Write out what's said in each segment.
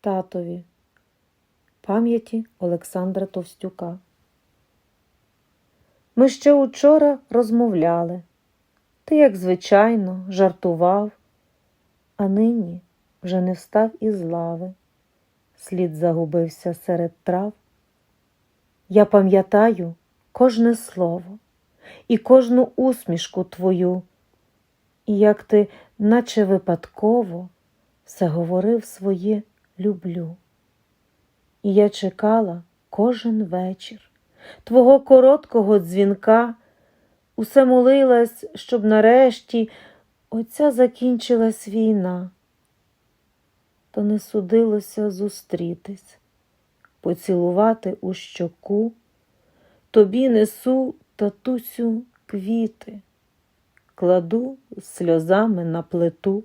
татові. Пам'яті Олександра Товстюка. Ми ще учора розмовляли. Ти, як звичайно, жартував, а нині вже не встав із лави. Слід загубився серед трав. Я пам'ятаю кожне слово і кожну усмішку твою, і як ти, наче випадково, все говорив своє люблю. І я чекала кожен вечір твого короткого дзвінка, усе молилась, щоб нарешті оця закінчилась війна. То не судилося зустрітись, поцілувати у щоку, тобі несу, татусю, квіти, кладу сльозами на плиту.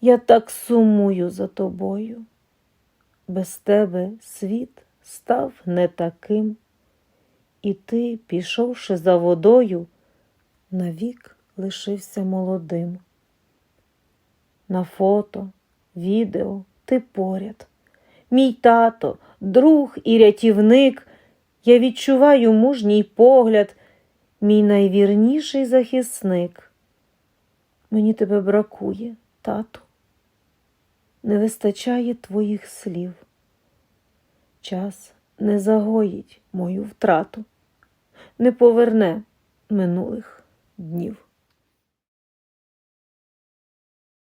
Я так сумую за тобою. Без тебе світ став не таким, і ти, пішовши за водою, навік лишився молодим. На фото, відео ти поряд. Мій тато, друг і рятівник, я відчуваю мужній погляд, мій найвірніший захисник. Мені тебе бракує, тату не вистачає твоїх слів. Час не загоїть мою втрату, не поверне минулих днів.